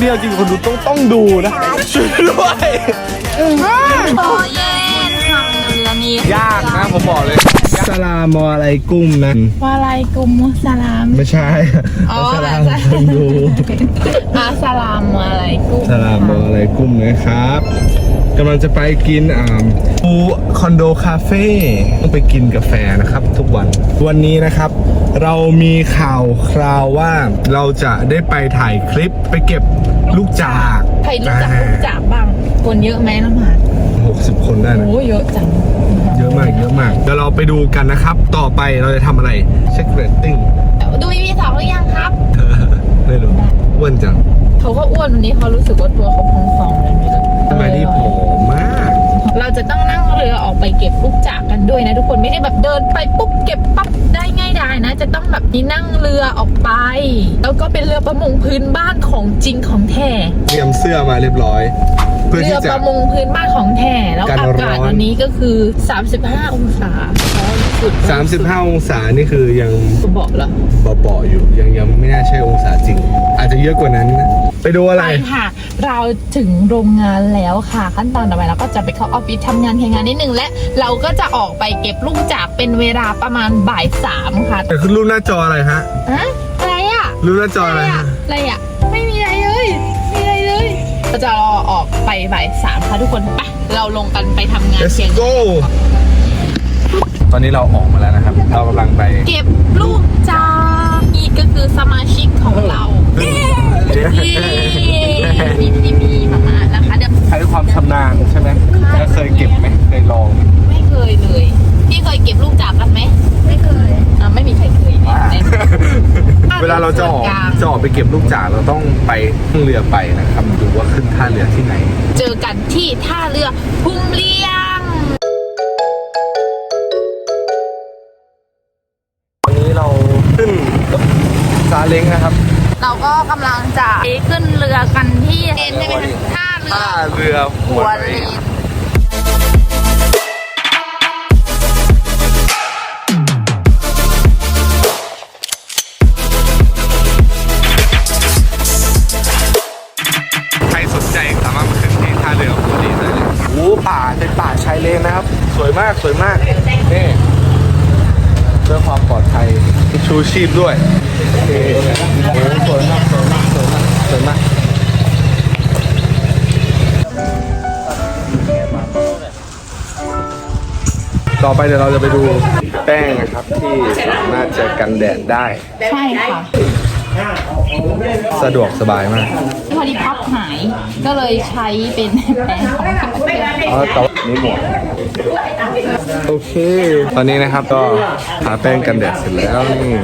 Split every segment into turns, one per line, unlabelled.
เนี่ยจริงคนดูต้องต้องดูนะช่วยด้วย
โอเย็นทำเรือนี้
ยากนะผมบอกเลยสลามอะไรกุ้มนะ
วาลายกุมมุสลาม
ไม่ใช่
อ๋อ
สลามคนดู
อาสลามอะไรกุม
สลามอะไรกุ้มนะครับ กำลังจะไปกินอ่าปูคอนโดคาเฟ่ต้องไปกินกาแฟนะครับ ทุกวันวันนี้นะครับ เรามีข่าวคราวว่าเราจะได้ไปถ่ายคลิปไปเก็บลูกจาก
ใครรู้จักรู้จักบ้างคนเยอะไหมน้ำหา
หกสิบคนได้นะ
โอ้เยอะจัง
เยอะมากเยอะมากเดี๋ยวเราไปดูกันนะครับ ต่อไปเราจะทำอะไรเช็คเรตติ้ง
ดูอีพีสองหรือยังครับ
ไม่รู้อ้วนจัง
เขาก็อ้วนวันนี้เขารู้สึกว่าตัวเขาพองๆเลย ไม่รู้
ทำไมที่ผอมมาก
เราจะต้องนั่งเรือออกไปเก็บลูกจากกันด้วยนะทุกคนไม่ได้แบบเดินไปปุ๊บเก็บปั๊บได้ง่ายดายนะ จะต้องแบบนี่นั่งเรือออกไป แล้วก็เป็นเรือประมงพื้นบ้านของจริงของแท้
เตรียมเสื้อมาเรียบร้อย เพื่อ
เรื
ที่
อ
จะ
ประมงพื้นบ้านของแท้แล้ว
กั น
อา
ร้อน
กาศวันนี้ก็คือ 35 องศาร้อนสุด
35 องศานี่คือยัง
ก็บอกแล้ว
เบาๆอยู่ ยังยังไม่น่าใช่องศาจริง อาจจะเยอะกว่านั้นนะไปดูอะไร
ไปค่ะ เราถึงโรงงานแล้วค่ะ ขั้นตอนต่อไปเราก็จะไปเข้าออฟฟิศทำงานแข่งงานนิดนึงและเราก็จะออกไปเก็บลูกจากเป็นเวลาประมาณบ่ายสามค่ะ
แต่คือรูปหน้าจออะไรฮะ
อะอะไรอะ
รูปหน้าจออะไร
อะไร
ฮะ
อะอะไรอะ อออกไปบ่ายสามค่ะทุกคนไปเราลงกันไปทำงาน
Let's
เชียง
go ตอนนี้เราออกมาแล้วนะครับ เรากำลังไป
เก็บลูกจากนี่ก็คือสมาชิกของเรานี่มีพี่มีมามานะคะเดี๋ยว
ใช้ความชำนาญใช่ไหมแล้วเคยเก็บไหมเคยลองไหม
ไม่ เคยเลย พี่เคยเก็บลูกจากกันไหมไม่เคยอะไม่มีใครเคยเนี่ยใน
เวลาเราจะออก
ส่วนกลาง
จะออกไปเก็บลูกจากเราต้องไปขึ้นเรือไปนะครับดูว่าขึ้นท่าเรือที่ไหน
เจอกันที่ท่าเรือพุ่มเลี้ยง
วันนี้เราขึ้นซาเล้งนะครับ
เราก็กำลังจะไปขึ้นเรือกันที่เอ็นใช่ไหมคะท่าเรือ
ท่าเรือหั
หั
ว
ว
เร
ลี
มากสวยมากนี่เพื่อความปลอดภัยมีชูชีพด้วยโอเคโอ้สวยมากสวยมากสวยมากสวยมากต่อไปเดี๋ยวเราจะไปดูแป้งนะครับที่สามารถจะกันแดดได้
ใช่ค่ะ
สะดวกสบายมาก
พอดีพับหายก็เลยใช้เป็นแปรงของที่ประเทศ
อ๋อแต่ว่านี่หมวกโอเค ตอนนี้นะครับก็ทาแป้งกันแดดเสร็จแล้วนี่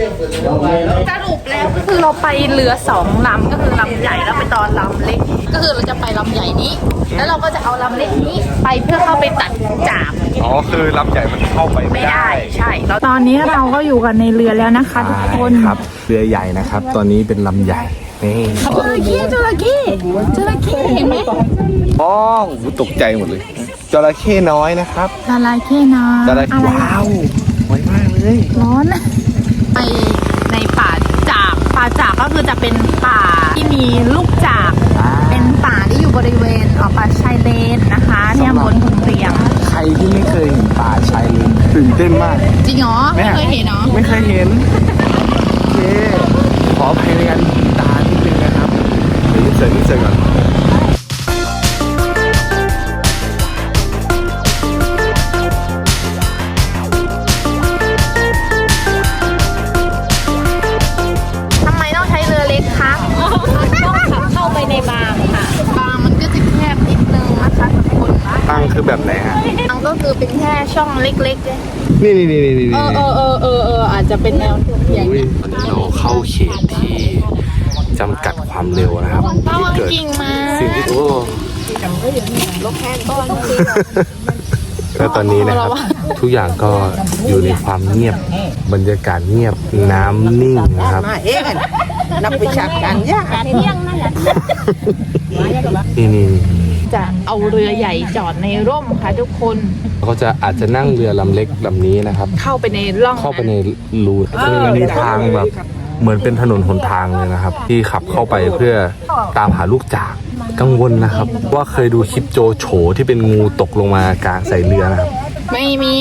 สรุปแล้วก็คือเราไปเรือสองลำก็คือลำใหญ่แล้วไปตอนลำเล็ก ก็คือเราจะไปลำใหญ่นี้ แล้วเราก็จะเอาลำเล็กนี้ไปเพื่อเข้าไปตัดจาก
อ๋อคือลำใหญ่มันเข้าไปไม่
ไม่
ได้
ได้ใช่แล้วตอนนี้เราก็อยู่กันในเรือแล้วนะคะทุกคน
ครับเรือใหญ่นะครับ ตอนนี้เป็นลำใหญ่นี่
จระเข้จระเข้จระเข้เห็นไหม
อ๋อหูตกใจหมดเลยจระเข้น้อยนะครับ
จระเข้นะ
จระเข้
อะไร
ว้าวสวยมากเลย
ร้อนไป ในป่าจากป่าจากก็คือจะเป็นป่าที่มีลูกจาก เป็นป่าที่อยู่บริเวณออกป่าชายเลนนะคะที่ตำบลหุนเรียง
ใครที่ไม่เคยเห็นป่าชายเลนตื่นเต้นมาก
จริงเหรอไม่เคยเห็นเนาะ
ไม่เคยเห็นโอเคขออภัยในการตานิดนึงนะครับเดี๋ยวนิดเสร็จนิดเสร็จก่อน
ช่องเล็กๆเลย
นี่นี่นี่นี่นี่
เออเออเออเออเอออาจจะเป็นแนวอย่างนี้
เราเข้าเขตที่จำกัดความเร็วนะครับ
ต้อ
ที่
ง
เกิด
กิ่งมา
สิ่งที่โอ้แล้วตอนนี้นะครับ ทุกอย่างก็อยู่ในความเงียบบรรยากาศเงียบน้ำนิ่งนะครับ
มาเองนักวิชาการยาก
เที่ยงนั่นแหละ
นี่นี่
จะเอาเรือใหญ่จอดในร่มค่ะทุกคน
เขาจะอาจจะนั่งเรือลำเล็กลำนี้นะครับ
เข้าไปในร่อง
เข้าไปในรูคือมันมีทางแบบเหมือนเป็นถนนหนทางเลยนะครับ ที่ขับเข้าไปเพื่อตามหาลูกจากกังวลนะครับ ว่าเคยดูคลิปโจโฉที่เป็นงูตกลงมากลางใส่เรือนะครับ
ไม่มี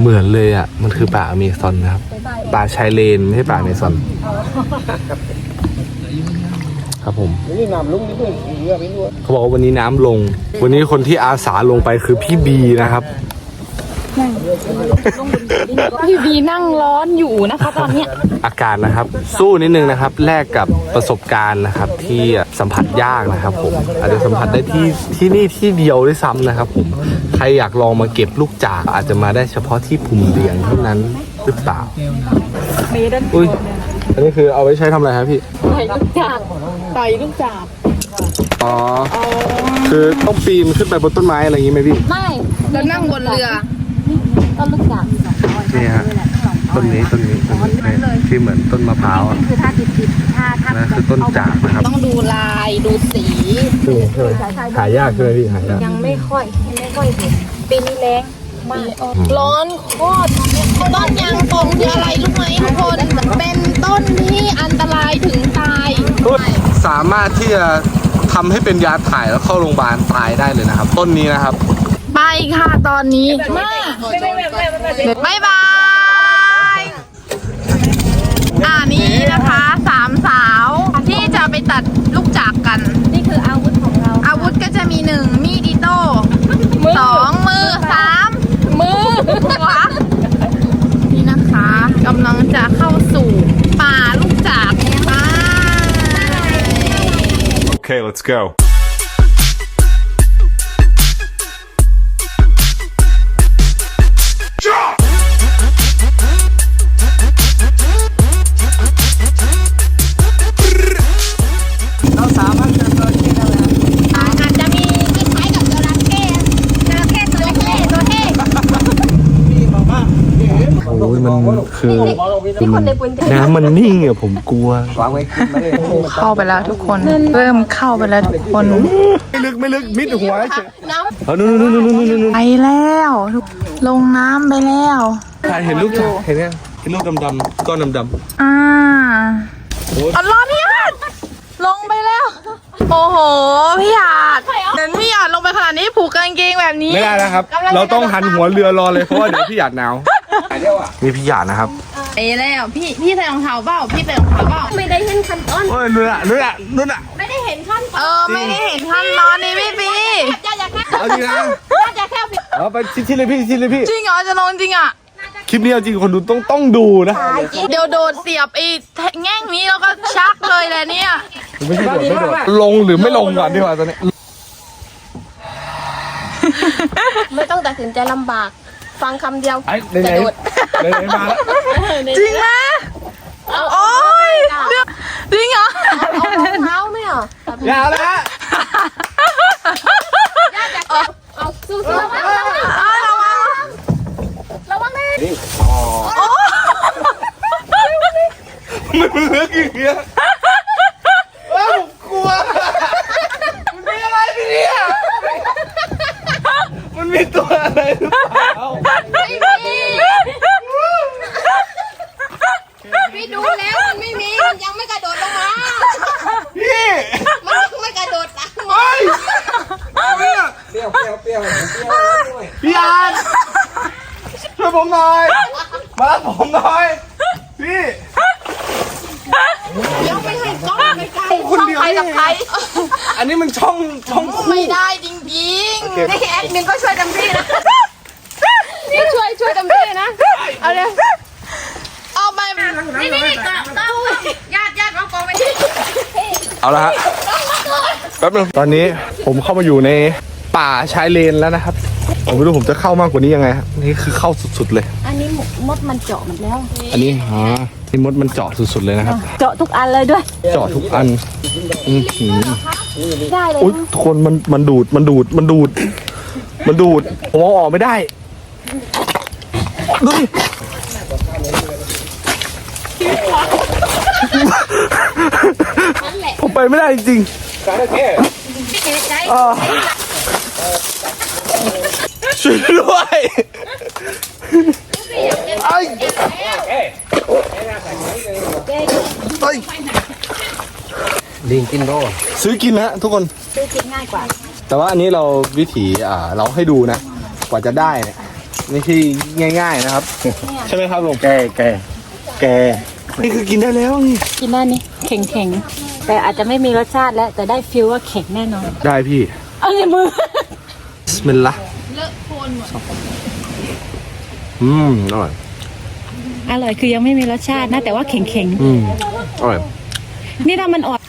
เหมือนเลยอะ มันคือป่าอเมซอนนะครับ ป่าชายเลนไม่ใช่ป่าอเมซอน ครับผม
นี่น้ำลุงนี่ด้วยเรือไม่รู้
เขาบอกว่าวันนี้น้ำลง วันนี้คนที่อาสาลงไปคือพี่บีนะครับ
พี่บีนั่งร้อนอยู่นะคะตอนเนี้ย
อาการนะครับ สู้นิดนึงนะครับแลกกับประสบการณ์นะครับ ที่สัมผัสยากนะครับ ผม อาจจะสัมผัสได้ที่ที่นี่ที่เดียวด้วยซ้ำนะครับ ผมใครอยากลองมาเก็บลูกจากอาจจะมาได้เฉพาะที่ภูมิเรียงเท่านั้นหรือเปล่าอุ้ย อันนี้คือเอาไว้ใช้ทำอะไรครับพี่
ไต่ลูกจากไต่ลูกจาก
อ๋อ คือต้องปีนขึ้นไปบนต้นไม้อะไรอย่างงี้ไหมพี่
ไม่แล้วนั่งบนเรือ
ต้นลูกจาก
นี่ฮะต้นนี้ต้นนี้ต้นนี้เนี่ยที่เหมือนต้นมะพร้าวอะ
คือถ้าติดติดถ้าถ้า
นั่นคือต้นจากนะครับ
ต้องดูลายดูสี
หายากใช่ไหมพี่หายาก
ยังไม่ค่อยยังไม่ค่อยเห็นปีนี้แรง มาก
ร้อนโคตรต้นยางตรงคืออะไรรู้ไหมทุกคน เป็นต้นที่อันตรายถึงตาย
สามารถที่จะทำให้เป็นยาถ่ายแล้วเข้าโรงพยาบาลตายได้เลยนะครับ ต้นนี้นะครับ
ไปค่ะตอนนี้มาบายบาย อ่านี่นะคะสามสาวที่จะไปตัดลูกจากกัน
นี่คืออาวุธของเรา
อาวุธก็จะมีหนึ่งมีดอิโต้สองมือสามมื
let's go.
โอ้ยมันคือน้ำมันนิ่งอะผมกลัว
วางไว้ขึ้นมาเลย
เข้าไปแล้วทุกคน เริ่มเข้าไปแล้วทุกคน
ไม่ลึกไม่ลึกมิดหัวเฉยเอานู่นนู่นนู่นนู่นนู่น
ไปแล้วทุกลงน้ำไปแล้ว
ถ่ายเห็นลูกจากเห็นยังเห็นลูกดำๆก้อนดำ
อ่าอัลลอฮ์พี่อาดลงไปแล้ว โอ้โหพี่อาดเห็นพี่อาดลงไปขนาดนี้ผูกกางเกงแบบนี้
ๆไม่ได้นะครับ เราต้องหันหัวเรือรอเลยเพราะว่าเดี๋ยวพี่หยาดหนาว นี่พี่หยาดนะครับ
ไปแล้วพี่พี่ใส่รองเท้าเปล่าพี่ใส่รองเท้าเปล่า
ไม่ได้เห็นขั้นตอน
โอ้ยนู่นอะนู่นอะนู่นอะ
ไม่ได้เห็นขั้นตอน
เออไม่ได้เห็นขั้นตอนนี้พี่ปี
อย่าอย่าแค่
เอาจริงนะ
อย่าแค่
เอาไปชิดๆเลยพี่ชิดๆเลยพี่
จริงเหรอจะลงจริงอะ
คลิปนี้เอาจริงคนดูต้องต้องดูนะ
เดี๋ยวโดดเสียบไอ้แง่งนี้แล้วก็ชักเลยแหละเนี่ย
ไม่ใช่โดดไม่โดดลงหรือไม่ลงก่อนดีกว่าตอนนี้
ไม่ต้องตัดสินใจลำบาก ฟังคำเดียว
ไอ้ไหนไหนไหนไหนมาแล้ว
จริงนะโอ้ยเรื่องจริงเหรอ
เท้าไม่เหรอ
อย่าเลยฮะ
เอาสู้ๆระวัง
เอาระวัง
ระวังนะ
มันลึกอย่างเงี้ยเอ้าผมกลัว มันมีอะไรเนี่ยมันมีตัวอะไรหรือเปล่า
พี่ดูแล้วมันไม่มี มันยังไม่กระโดดลงมา
พี่
มันยังไม่กระโดดตัก
เฮ้ยเอาเนี่ย
เปรี้ยวเปรี้ยวเปรี้ยวเปรี้ยวด้วย
พี่อานช่วยผมหน่อย มารับผมหน่อย พี่
ยังไม่ให้กล้องไปไกล
คนเดียว
ใครกับใคร
อันนี้มันช่องช่องคู่
ไม่ได้จริง
นี่แอดมินก็ช่วยเต็มที่นะ นี่ช่วยช่วยเต็มที่นะ เอาเลย
ๆเอาไป
นี่นี่ก็ต้องญาติญาติเอากองไปที่
เอาละฮะแป๊บนึงตอนนี้ผมเข้ามาอยู่ใน ป่าชายเลนแล้วนะครับ ผมไม่รู้ผมจะเข้ามากกว่านี้ยังไงฮะนี่คือเข้าสุดๆเลย
อันนี้มดมันเจาะหมดแล้ว
อันนี้ฮะที่มดมันเจาะสุดๆเลยนะครับ
เจาะทุกอันเลยด้วย
เจาะทุกอันอือหือ
ได้เลย
อุ๊ยทุกคนมันมันดูดมันดูดมันดูด มันดูดผมเอาออกไม่ได้ดูดิผมไปไม่ได้จริงๆอ่า ช่วยด้วยไอ้ฮ้ย
ลิงกินโด
ซื้อกินนะทุกคน
ซื้อกินง่ายกว่า
แต่ว่าอันนี้เราวิถีอ่าเราให้ดูนะ กว่าจะได้เนี่ยไม่ใช่ง่าย ๆนะครับ ใช่ไหมครับลุง
แกแกแก
นี่คือกินได้แล้วนี่
กินได้นี่แข็งแข็งๆแต่อาจจะไม่มีรสชาติแล้ว แต่ได้ฟิลว่าแข็งแน่นอน
ได้พี่
เอาในมือ
บิ สมิลลาห์
เลอะโคนหมด
อืมอร่อย
อร่อยคือยังไม่มีรสชาตินะ แต่ว่าแข็งแข็ง
อืมอร่อย
ๆนี่ถ้ามันอ่อน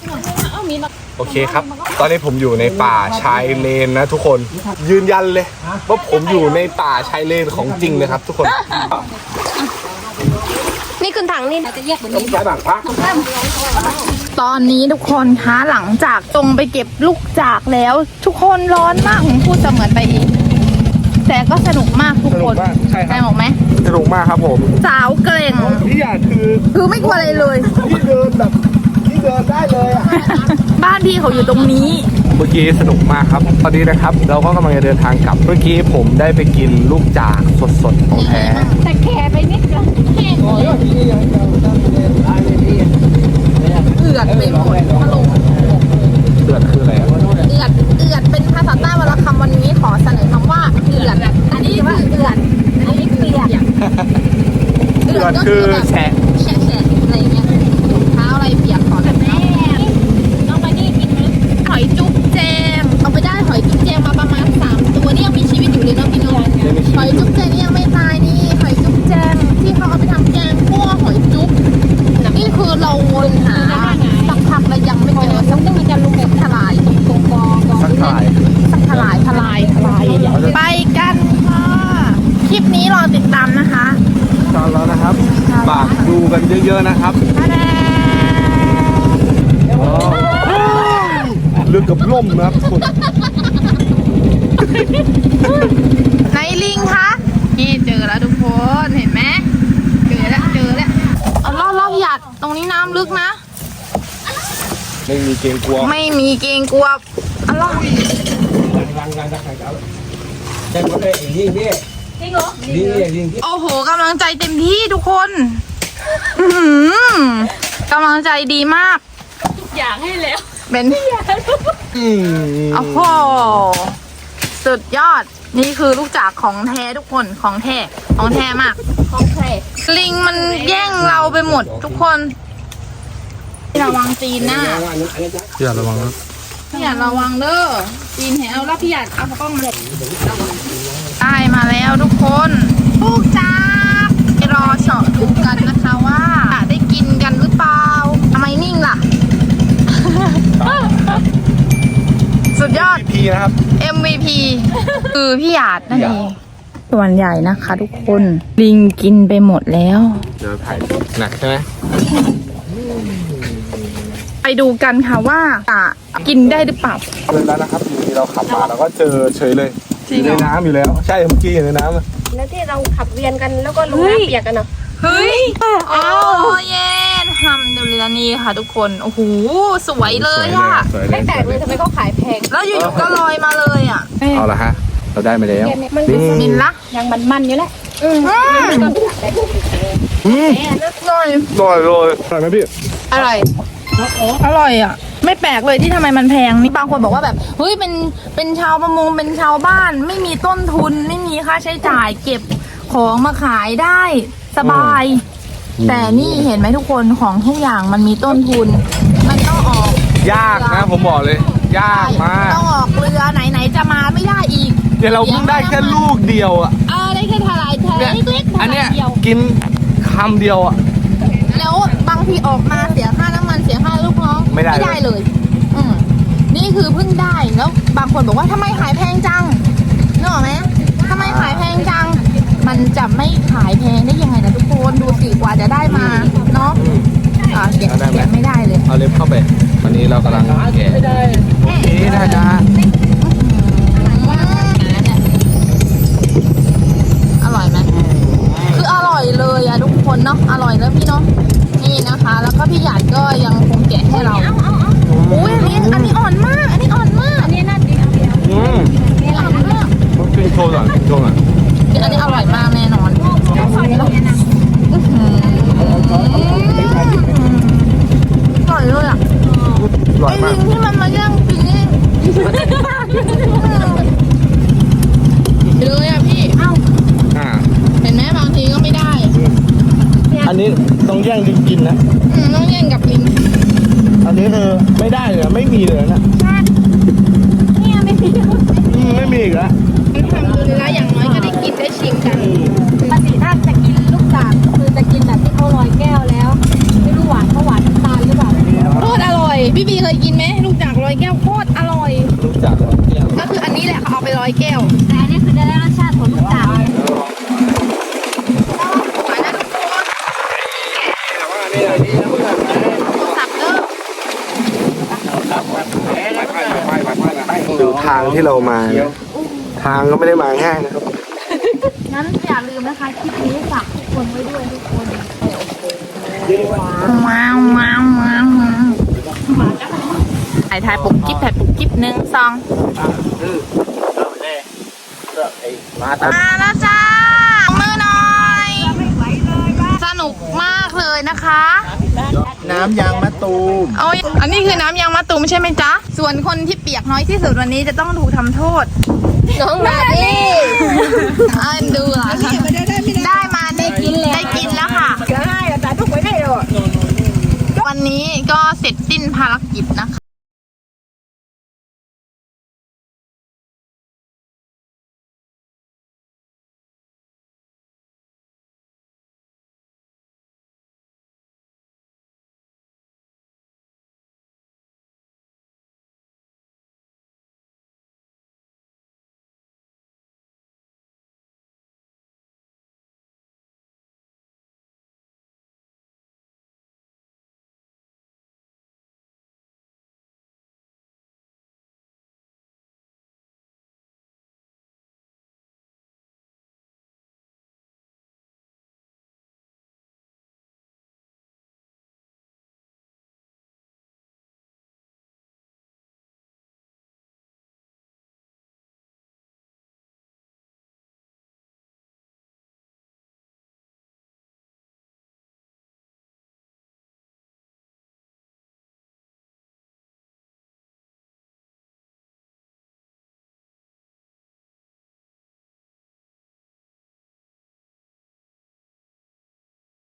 โอเคครับ ตอนนี้ผมอยู่ในป่าชายเลนนะทุกคน ยืนยันเลยว่าผมอยู่ในป่าชายเลนของจริงเลยครับทุกคน
นี่ขึ้นถังนี่
จะแยกแบบนี้
ใช้บางพัก
ตอนนี้ทุกคนคะหลังจากตรงไปเก็บลูกจากแล้ว ทุกคนร้อนมากผมพูดเสมือนไปอีกแต่ก็สนุกมากทุกคน
สนุกมากใช่ครับ
สนุกไหม
สนุกมากครับผม
สาวเกรง
พี่อยากคือ
คือไม่กลัวอะไรเลย
พี่เดินแบบพี่เดินได้เลยอะ
บ้านพี่เขาอยู่ตรงนี้
เมื่อกี้สนุกมากครับ ตอนนี้นะครับ เราก็กำลังจะเดินทางกลับ เมื่อกี้ผมได้ไปกินลูกจากสดๆของแท้
แต่แค่ไปนิดเดียวแห้งเลย
เอือดไปหมดพะโลง
เดือดคืออะไรอะ
เอือดเอือดเป็นภาษาใต้วรรณคำวันนี้ขอเสนอคำว่าเอือดอันนี้ว่าเอือดอันนี้เปียก
เดือดคือแฉะ
แฉะแฉะอะไรเงี้ยเท้าอะไรเปียกขอแบบแม่
ต้องไปนี่กินไหม
หอยจุ๊บแจมเอาไปได้หอยจุ๊บแจมมาประมาณสามตัวนี่ยังมีชีวิตอยู่เลยเนาะพี่น้องหอยจุ๊บแจมนี่ยังไม่ตายนี่หอยจุ๊บแจมที่เขาเอาไปทำแกงคั่วหอยจุ๊บนี่คือเราวนหาสักพักแล้วยังไม่เจอสักมันจะลุกแบบทลายตรงกองกอง
สักทาย
สักทลายทลายทลายไปกันค่ะคลิปนี้รอติดตามนะคะ
ตอนแล้วนะครับฝากดูกันเยอะๆนะครับ
ตาแดง
เรือกับล่มนะครับทุกคน
ไหนลิงคะนี่เจอแล้วทุกคนเห็นไหมเจอแล้วเจอแล้วเอารอบรอบหยัดตรงนี้น้ำลึกนะ
ไม่มีเกรงกลัว
ไม่มีเกรงกลัวเอารอบ
แต่ก็ได้ลิงนี่ลิงเหรอลิงนี่ลิงที่
โอ้โหกำลังใจเต็มที่ทุกคนอื้อหือกำลังใจดีมาก
อยากให้แล้ว
เป็น
อืม
โอ้โหสุดยอด นี่คือลูกจากของแท้ทุกคนของแท้ของแท้มาก
ของใคร
ลิงมันแย่งเราไปหมดทุกคน ระวังจีนหน้า
อย่าระวังนะ
พี่หยาดระวังเด้อจีนแหวแล้วพี่หยาดเอากล้องมาได้มาแล้วทุกคนลูกจากไปรอเฉาะดูกันนะคะว่า ได้กินกันหรือเปล่าทำไมนิ่งล่ะ สุดยอด
พีนะครับ
MVP คือพี่หยาดนั่นเองส่วนใหญ่นะคะทุกคน ลิงกินไปหมดแล้ว
เดี๋ยวถ่ายหนักใช่ไหม
ไปดูกันค่ะว่าจะกินได้หรือเปล่า
เดินแล้วนะครับอยู่ที่เราขับมาเราก็เจอเฉยเลยอยู่ในน้ำอยู่แล้ว ใช่เมื่อกี้อยู่ในน้ำอะ
แล้วที่เราขับเวียนกันแล้วก็ลงน้ำเปียกกันเนาะ
เฮ้ยโอ้เย็นทำเดลินี่ค่ะทุกคน โอ้โห สวยเลยอะ
สวยเล
ไม่
ย
แปลกเลยทำไมเขาขายแพง
แล้วอยู่ๆก็ลอยมาเลยอะ
เอาละฮะ เราได้มาแล้ว
มัน
อืม
มินละ
ยังมันๆอยู่แหละ
อืม
หน่อย
ลอยลอยอร่อยไหมพี่
อร่อย อร่อยอะไม่แปลกเลยที่ทำไมมันแพงนี่บางคนบอกว่าแบบเฮ้ยเป็นเป็นชาวประมงเป็นชาวบ้าน ไม่มีต้นทุนไม่มีค่าใช้จ่ายเก็บ ของมาขายได้สบาย แต่นี่เห็นไหมทุกคนของทุกอย่างมันมีต้นทุน มันต้องออก
ยากนะผมบอกเลย ยากมาก
ต้องออกเรือไหนๆจะมาไม่ได้อีก
เดี๋ยวเราเพิ่งได้แค่ลูกเดียวอะ
เออได้แค่ทลายทลายเล็กๆท
อัน
ลา
เนี้
ย
ย
เดียว
กินคำเดียวอะ
แล้วบางทีออกมาเสียค่าน้ำมันเสียค่าลูกน้อง
ไม่ได้เลย
เลยอืมนี่คือเพิ่งได้แล้วบางคนบอกว่าทำไมขายแพงจังนึกออกไหมทำไมขายแพงจัง มันจะไม่ขายแพงได้ยังไงนะทุกคนดูสิกว่าจะได้มาเนาะอ่าเก็บ
เอาได้ไหม
เก็บไม่ได้เลย
เอาเล็บเข้าไป วันนี้เรากำลังแกะโอเคได้จ้า
อร่อยไหมคืออร่อยเลยอะทุกคนเนาะอร่อยแล้วพี่เนาะนี่นะคะ แล้วก็พี่หยาดก็ยังคงแกะให้เราอุ้ยอันนี้อันนี้อ่อนมาก อันนี้อ่อนมาก
อันนี้น่าดีเอาเดียว
อืม
อ่อนมาก
ต้องกินโชว์ก่อนกินโชว์ก่อน
อันนี้อร่อยมากแน่นอน อื้อหือ
ร่อย
ไอ้
มา
ลิ
ก
งที่มันมาแย่งกินนี่
เลยอะพี่
อ่า
เห็นไหมบางทีก็ไม่ได้
อันนี้ต้องแย่งกันกินนะ
อืมต้องแย่งกับลิง
อันนี้คือไม่ได้เลยไม่มีเลยนะ
เนี่ยไม่มี
อืมไม่มีอีกแล้ว
ทำดูแล้วอย่างน้อยก็ได้ บีเคยกินไหมลูกจากร้อยแก้วโคตรอร่อย
รู้จักเหรอเนี่ย
ก็คืออันนี้แหละเขาเอาไปร้อยแก้ว
แต่อันนี้คือจะได้รสชาติของลูกจาก
หวานนะทุกคน
สับเด้อ
ดูทางที่เรามานะทางก็ไม่ได้มาง่ายนะครับ
งั้นอย่าลืมนะคะคลิปนี้ฝากทุกคนไว้ด้วยทุกคนว้าวว้าวว้าวว้าว ถ่ายถ่ายปุกกิ๊บถ่ายปุกกิ๊บหนึ่งสอง
มาตาม
มาแล้วจ้ามือหน่อย สนุกมากเลยนะคะ
น้ำยางมะตูม
โอ้ยอันนี้คือน้ำยางมะตูมใช่ไหมจ๊ะ ส่วนคนที่เปียกน้อยที่สุดวันนี้จะต้องถูกทำโทษ
น้องนาดี
อันดูเหรอได้มาได้กินแล้วได้กินแล้วค่ะ
ได้แต่ทุกไว้ได้หรอ
วันนี้ก็เสร็จสิ้นภารกิจนะคะ